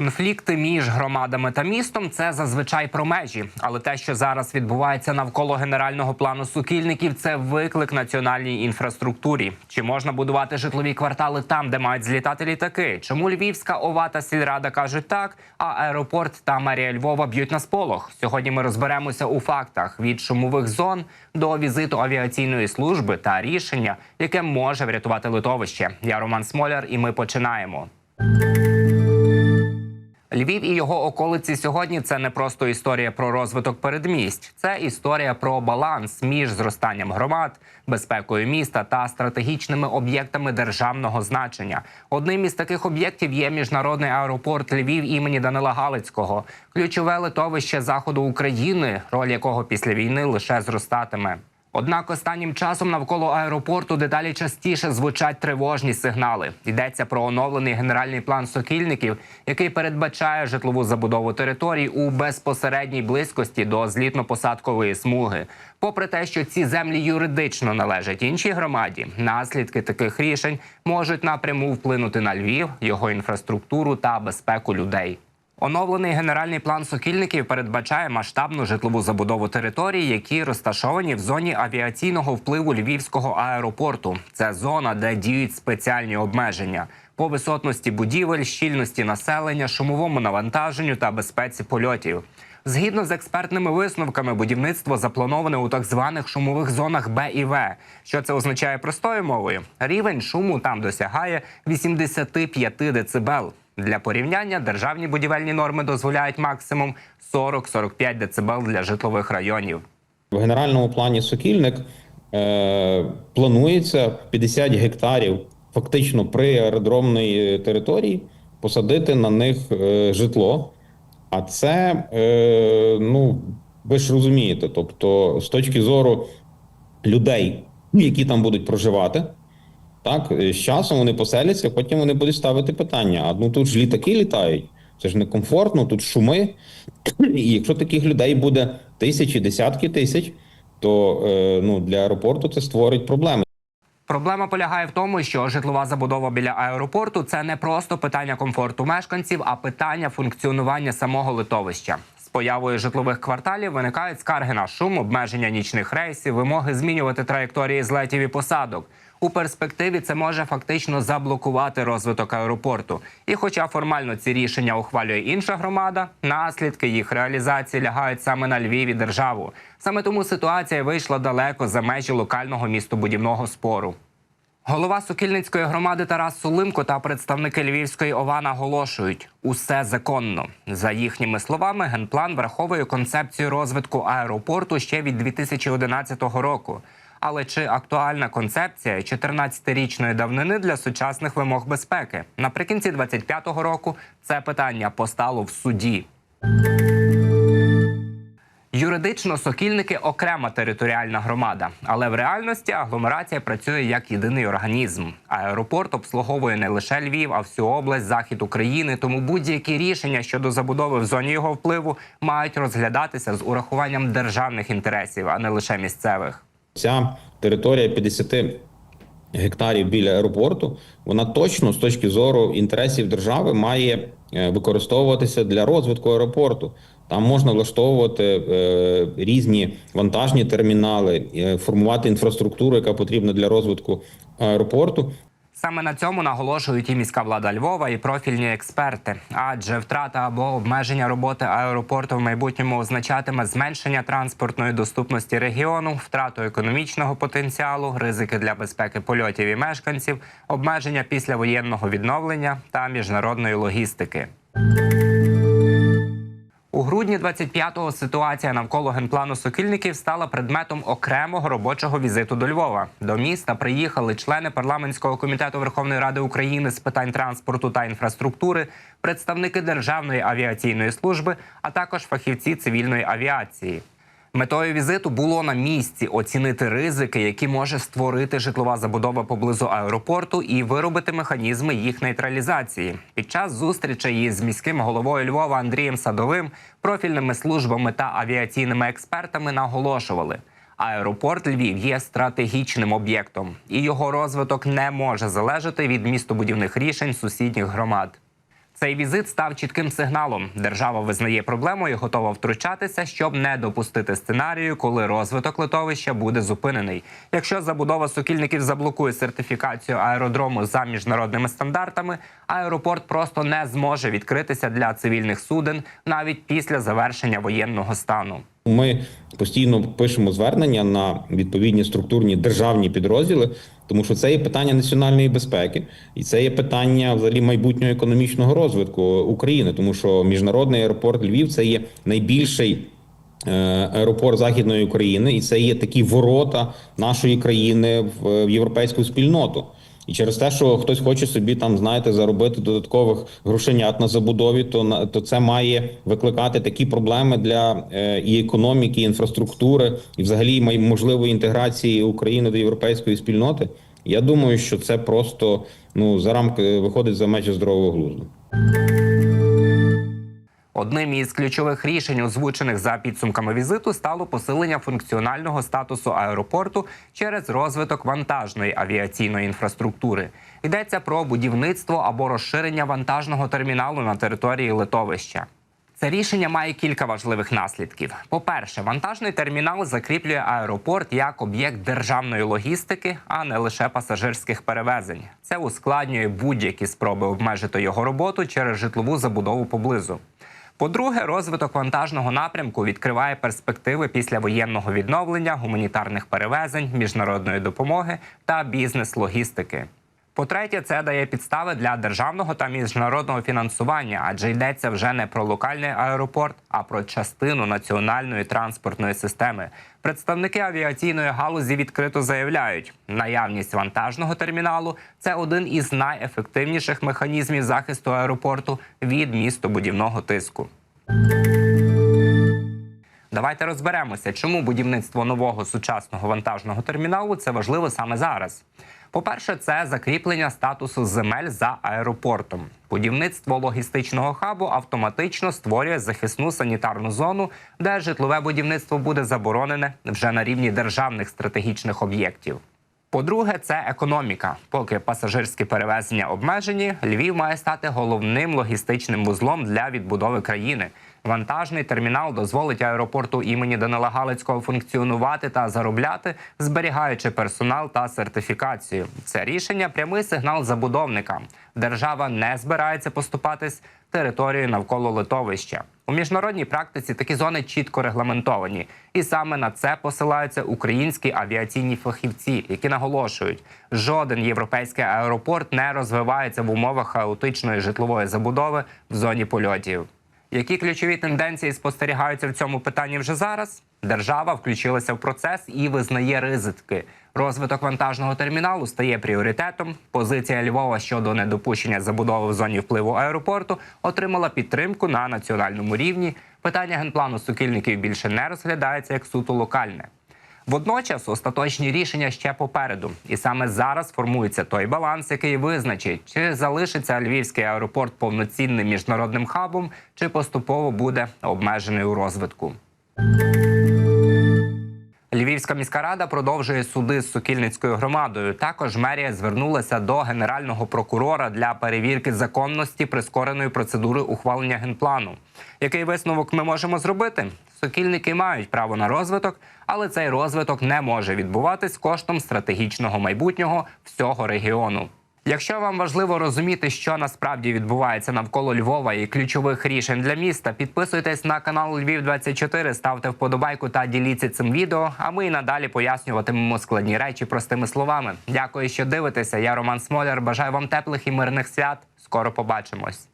Конфлікти між громадами та містом це зазвичай про межі. Але те, що зараз відбувається навколо генерального плану сукільників, це виклик національній інфраструктурі. Чи можна будувати житлові квартали там, де мають злітати літаки? Чому Львівська ова та сільрада кажуть так, а аеропорт та мерія Львова б'ють на сполох? Сьогодні ми розберемося у фактах від шумових зон до візиту авіаційної служби та рішення, яке може врятувати литовище. Я Роман Смоляр, і ми починаємо. Львів і його околиці сьогодні це не просто історія про розвиток передмість, це історія про баланс між зростанням громад, безпекою міста та стратегічними об'єктами державного значення. Одним із таких об'єктів є міжнародний аеропорт Львів імені Данила Галицького, ключове литовище заходу України, роль якого після війни лише зростатиме. Однак останнім часом навколо аеропорту дедалі частіше звучать тривожні сигнали. Йдеться про оновлений генеральний план сокільників, який передбачає житлову забудову територій у безпосередній близькості до злітно-посадкової смуги. Попри те, що ці землі юридично належать іншій громаді, наслідки таких рішень можуть напряму вплинути на Львів, його інфраструктуру та безпеку людей. Оновлений генеральний план сокільників передбачає масштабну житлову забудову територій, які розташовані в зоні авіаційного впливу Львівського аеропорту. Це зона, де діють спеціальні обмеження по висотності будівель, щільності населення, шумовому навантаженню та безпеці польотів. Згідно з експертними висновками, будівництво заплановане у так званих шумових зонах Б і В. Що це означає простою мовою? Рівень шуму там досягає 85 децибел. Для порівняння державні будівельні норми дозволяють максимум 40-45 децибел для житлових районів. В генеральному плані Сокільник е, планується 50 гектарів фактично при аеродромній території посадити на них е, житло. А це, е, ну, ви ж розумієте, тобто, з точки зору людей, які там будуть проживати, так, з часом вони поселяться, потім вони будуть ставити питання: а ну тут ж літаки літають, це ж некомфортно, тут шуми. І якщо таких людей буде тисячі, десятки тисяч, то е, ну, для аеропорту це створить проблеми. Проблема полягає в тому, що житлова забудова біля аеропорту це не просто питання комфорту мешканців, а питання функціонування самого литовища. Появою житлових кварталів виникають скарги на шум, обмеження нічних рейсів, вимоги змінювати траєкторії злетів і посадок. У перспективі це може фактично заблокувати розвиток аеропорту. І, хоча формально ці рішення ухвалює інша громада, наслідки їх реалізації лягають саме на Львів і державу. Саме тому ситуація вийшла далеко за межі локального містобудівного спору. Голова Сокільницької громади Тарас Сулимко та представники Львівської ОВА наголошують, усе законно. За їхніми словами, генплан враховує концепцію розвитку аеропорту ще від 2011 року. Але чи актуальна концепція 14-річної давнини для сучасних вимог безпеки? Наприкінці 25-го року це питання постало в суді. Юридично сокільники окрема територіальна громада, але в реальності агломерація працює як єдиний організм. Аеропорт обслуговує не лише Львів, а всю область, захід України. Тому будь-які рішення щодо забудови в зоні його впливу мають розглядатися з урахуванням державних інтересів, а не лише місцевих. Ця територія 50 гектарів біля аеропорту, вона точно з точки зору інтересів держави має використовуватися для розвитку аеропорту. Там можна влаштовувати е, різні вантажні термінали, е, формувати інфраструктуру, яка потрібна для розвитку аеропорту. Саме на цьому наголошують і міська влада Львова, і профільні експерти. Адже втрата або обмеження роботи аеропорту в майбутньому означатиме зменшення транспортної доступності регіону, втрату економічного потенціалу, ризики для безпеки польотів і мешканців, обмеження післявоєнного відновлення та міжнародної логістики. У грудні 25-го ситуація навколо генплану сокільників стала предметом окремого робочого візиту до Львова. До міста приїхали члени парламентського комітету Верховної Ради України з питань транспорту та інфраструктури, представники Державної авіаційної служби, а також фахівці цивільної авіації. Метою візиту було на місці оцінити ризики, які може створити житлова забудова поблизу аеропорту, і виробити механізми їх нейтралізації. Під час зустрічей із міським головою Львова Андрієм Садовим, профільними службами та авіаційними експертами наголошували. Аеропорт Львів є стратегічним об'єктом, і його розвиток не може залежати від містобудівних рішень сусідніх громад. Цей візит став чітким сигналом. Держава визнає проблему і готова втручатися, щоб не допустити сценарію, коли розвиток литовища буде зупинений. Якщо забудова сукільників заблокує сертифікацію аеродрому за міжнародними стандартами, аеропорт просто не зможе відкритися для цивільних суден навіть після завершення воєнного стану. Ми постійно пишемо звернення на відповідні структурні державні підрозділи, тому що це є питання національної безпеки, і це є питання взагалі майбутнього економічного розвитку України, тому що міжнародний аеропорт Львів це є найбільший. е, Аеропорт Західної України, і це є такі ворота нашої країни в в європейську спільноту. І через те, що хтось хоче собі там, знаєте, заробити додаткових грошенят на забудові, то то це має викликати такі проблеми для е, і економіки, і інфраструктури, і взагалі можливої інтеграції України до європейської спільноти. Я думаю, що це просто ну за рамки виходить за межі здорового глузду. Одним із ключових рішень, озвучених за підсумками візиту, стало посилення функціонального статусу аеропорту через розвиток вантажної авіаційної інфраструктури. Йдеться про будівництво або розширення вантажного терміналу на території литовища. Це рішення має кілька важливих наслідків. По-перше, вантажний термінал закріплює аеропорт як об'єкт державної логістики, а не лише пасажирських перевезень. Це ускладнює будь-які спроби обмежити його роботу через житлову забудову поблизу. По-друге, розвиток вантажного напрямку відкриває перспективи після воєнного відновлення, гуманітарних перевезень, міжнародної допомоги та бізнес-логістики. По-третє, це дає підстави для державного та міжнародного фінансування, адже йдеться вже не про локальний аеропорт, а про частину національної транспортної системи. Представники авіаційної галузі відкрито заявляють, наявність вантажного терміналу це один із найефективніших механізмів захисту аеропорту від містобудівного тиску. Давайте розберемося, чому будівництво нового сучасного вантажного терміналу це важливо саме зараз. По-перше, це закріплення статусу земель за аеропортом. Будівництво логістичного хабу автоматично створює захисну санітарну зону, де житлове будівництво буде заборонене вже на рівні державних стратегічних об'єктів. По-друге, це економіка. Поки пасажирські перевезення обмежені, Львів має стати головним логістичним вузлом для відбудови країни. Вантажний термінал дозволить аеропорту імені Данила Галицького функціонувати та заробляти, зберігаючи персонал та сертифікацію. Це рішення прямий сигнал забудовникам. Держава не збирається поступатись територією навколо литовища. У міжнародній практиці такі зони чітко регламентовані, і саме на це посилаються українські авіаційні фахівці, які наголошують, жоден європейський аеропорт не розвивається в умовах хаотичної житлової забудови в зоні польотів. Які ключові тенденції спостерігаються в цьому питанні вже зараз? Держава включилася в процес і визнає ризики. Розвиток вантажного терміналу стає пріоритетом. Позиція Львова щодо недопущення забудови в зоні впливу аеропорту отримала підтримку на національному рівні. Питання генплану сукільників більше не розглядається як суто локальне. Водночас остаточні рішення ще попереду, і саме зараз формується той баланс, який визначить, чи залишиться львівський аеропорт повноцінним міжнародним хабом, чи поступово буде обмежений у розвитку. Львівська міська рада продовжує суди з сукільницькою громадою. Також мерія звернулася до генерального прокурора для перевірки законності прискореної процедури ухвалення генплану. Який висновок ми можемо зробити? Сокільники мають право на розвиток, але цей розвиток не може відбуватись коштом стратегічного майбутнього всього регіону. Якщо вам важливо розуміти, що насправді відбувається навколо Львова і ключових рішень для міста, підписуйтесь на канал Львів 24 ставте вподобайку та діліться цим відео. А ми і надалі пояснюватимемо складні речі простими словами. Дякую, що дивитеся. Я Роман Смоляр. Бажаю вам теплих і мирних свят. Скоро побачимось.